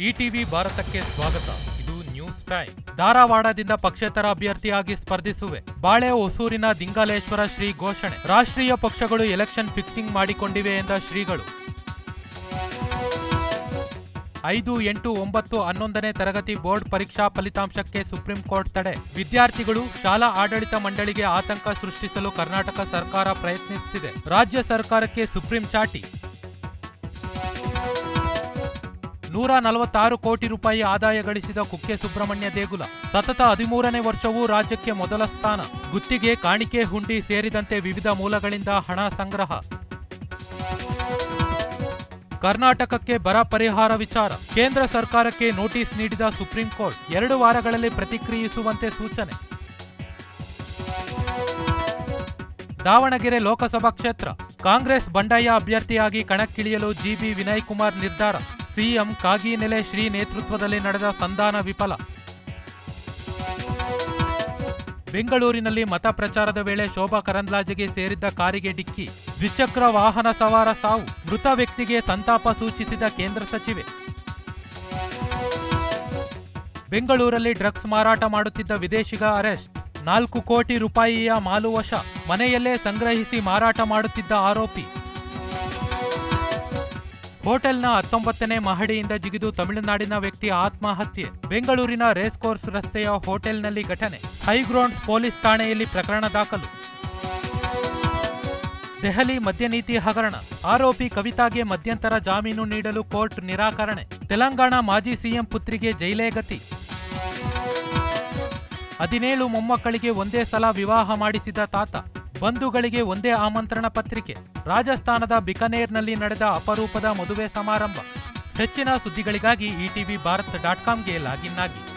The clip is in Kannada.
ಇಟಿವಿ ಭಾರತಕ್ಕೆ ಸ್ವಾಗತ. ಇದು ನ್ಯೂಸ್ ಟೈಮ್. ಧಾರವಾಡದಿಂದ ಪಕ್ಷೇತರ ಅಭ್ಯರ್ಥಿಯಾಗಿ ಸ್ಪರ್ಧಿಸುವೆ. ಬಾಳೆ ಹೊಸೂರಿನ ದಿಂಗಾಲೇಶ್ವರ ಶ್ರೀ ಘೋಷಣೆ. ರಾಷ್ಟ್ರೀಯ ಪಕ್ಷಗಳು ಎಲೆಕ್ಷನ್ ಫಿಕ್ಸಿಂಗ್ ಮಾಡಿಕೊಂಡಿವೆ ಎಂದ ಶ್ರೀಗಳು. ಐದು, ಎಂಟು, ಒಂಬತ್ತು, ಹನ್ನೊಂದನೇ ತರಗತಿ ಬೋರ್ಡ್ ಪರೀಕ್ಷಾ ಫಲಿತಾಂಶಕ್ಕೆ ಸುಪ್ರೀಂ ಕೋರ್ಟ್ ತಡೆ. ವಿದ್ಯಾರ್ಥಿಗಳು ಶಾಲಾ ಆಡಳಿತ ಮಂಡಳಿಗೆ ಆತಂಕ ಸೃಷ್ಟಿಸಲು ಕರ್ನಾಟಕ ಸರ್ಕಾರ ಪ್ರಯತ್ನಿಸುತ್ತಿದೆ ರಾಜ್ಯ ಸರ್ಕಾರಕ್ಕೆ ಸುಪ್ರೀಂ ಚಾಟಿ. ನೂರ ನಲವತ್ತಾರು ಕೋಟಿ ರೂಪಾಯಿ ಆದಾಯ ಗಳಿಸಿದ ಕುಕ್ಕೆ ಸುಬ್ರಹ್ಮಣ್ಯ ದೇಗುಲ. ಸತತ ಹದಿಮೂರನೇ ವರ್ಷವೂ ರಾಜ್ಯಕ್ಕೆ ಮೊದಲ ಸ್ಥಾನ. ಗುತ್ತಿಗೆ, ಕಾಣಿಕೆ, ಹುಂಡಿ ಸೇರಿದಂತೆ ವಿವಿಧ ಮೂಲಗಳಿಂದ ಹಣ ಸಂಗ್ರಹ. ಕರ್ನಾಟಕಕ್ಕೆ ಬರ ಪರಿಹಾರ ವಿಚಾರ. ಕೇಂದ್ರ ಸರ್ಕಾರಕ್ಕೆ ನೋಟಿಸ್ ನೀಡಿದ ಸುಪ್ರೀಂ ಕೋರ್ಟ್. ಎರಡು ವಾರಗಳಲ್ಲಿ ಪ್ರತಿಕ್ರಿಯಿಸುವಂತೆ ಸೂಚನೆ. ದಾವಣಗೆರೆ ಲೋಕಸಭಾ ಕ್ಷೇತ್ರ. ಕಾಂಗ್ರೆಸ್ ಬಂಡಾಯ ಅಭ್ಯರ್ಥಿಯಾಗಿ ಕಣಕ್ಕಿಳಿಯಲು ಜಿಬಿ ವಿನಯ್ ಕುಮಾರ್ ನಿರ್ಧಾರ. ಸಿಎಂ ಕಾಗಿನೆಲೆ ಶ್ರೀ ನೇತೃತ್ವದಲ್ಲಿ ನಡೆದ ಸಂಧಾನ ವಿಫಲ. ಬೆಂಗಳೂರಿನಲ್ಲಿ ಮತ ಪ್ರಚಾರದ ವೇಳೆ ಶೋಭಾ ಕರಂದ್ಲಾಜೆಗೆ ಸೇರಿದ್ದ ಕಾರಿಗೆ ಡಿಕ್ಕಿ. ದ್ವಿಚಕ್ರ ವಾಹನ ಸವಾರ ಸಾವು. ಮೃತ ವ್ಯಕ್ತಿಗೆ ಸಂತಾಪ ಸೂಚಿಸಿದ ಕೇಂದ್ರ ಸಚಿವೆ. ಬೆಂಗಳೂರಲ್ಲಿ ಡ್ರಗ್ಸ್ ಮಾರಾಟ ಮಾಡುತ್ತಿದ್ದ ವಿದೇಶಿಗ ಅರೆಸ್ಟ್. ನಾಲ್ಕು ಕೋಟಿ ರೂಪಾಯಿಯ ಮಾಲು ವಶ. ಮನೆಯಲ್ಲೇ ಸಂಗ್ರಹಿಸಿ ಮಾರಾಟ ಮಾಡುತ್ತಿದ್ದ ಆರೋಪಿ. ಹೋಟೆಲ್ನ ಹತ್ತೊಂಬತ್ತನೇ ಮಹಡಿಯಿಂದ ಜಿಗಿದು ತಮಿಳುನಾಡಿನ ವ್ಯಕ್ತಿ ಆತ್ಮಹತ್ಯೆ. ಬೆಂಗಳೂರಿನ ರೇಸ್ ಕೋರ್ಸ್ ರಸ್ತೆಯ ಹೋಟೆಲ್ನಲ್ಲಿ ಘಟನೆ. ಹೈಗ್ರೌಂಡ್ಸ್ ಪೊಲೀಸ್ ಠಾಣೆಯಲ್ಲಿ ಪ್ರಕರಣ ದಾಖಲು. ದೆಹಲಿ ಮದ್ಯ ನೀತಿ ಹಗರಣ. ಆರೋಪಿ ಕವಿತಾಗೆ ಮಧ್ಯಂತರ ಜಾಮೀನು ನೀಡಲು ಕೋರ್ಟ್ ನಿರಾಕರಣೆ. ತೆಲಂಗಾಣ ಮಾಜಿ ಸಿಎಂ ಪುತ್ರಿಗೆ ಜೈಲೇ ಗತಿ. ಹದಿನೇಳು ಮೊಮ್ಮಕ್ಕಳಿಗೆ ಒಂದೇ ಸಲ ವಿವಾಹ ಮಾಡಿಸಿದ ತಾತ. ಬಂಧುಗಳಿಗೆ ಒಂದೇ ಆಮಂತ್ರಣ ಪತ್ರಿಕೆ. ರಾಜಸ್ಥಾನದ ಬಿಕನೇರ್ನಲ್ಲಿ ನಡೆದ ಅಪರೂಪದ ಮದುವೆ ಸಮಾರಂಭ. ಹೆಚ್ಚಿನ ಸುದ್ದಿಗಳಿಗಾಗಿ ಇಟಿವಿ ಭಾರತ್ ಡಾಟ್ ಕಾಮ್ಗೆ ಲಾಗಿನ್ ಆಗಿ.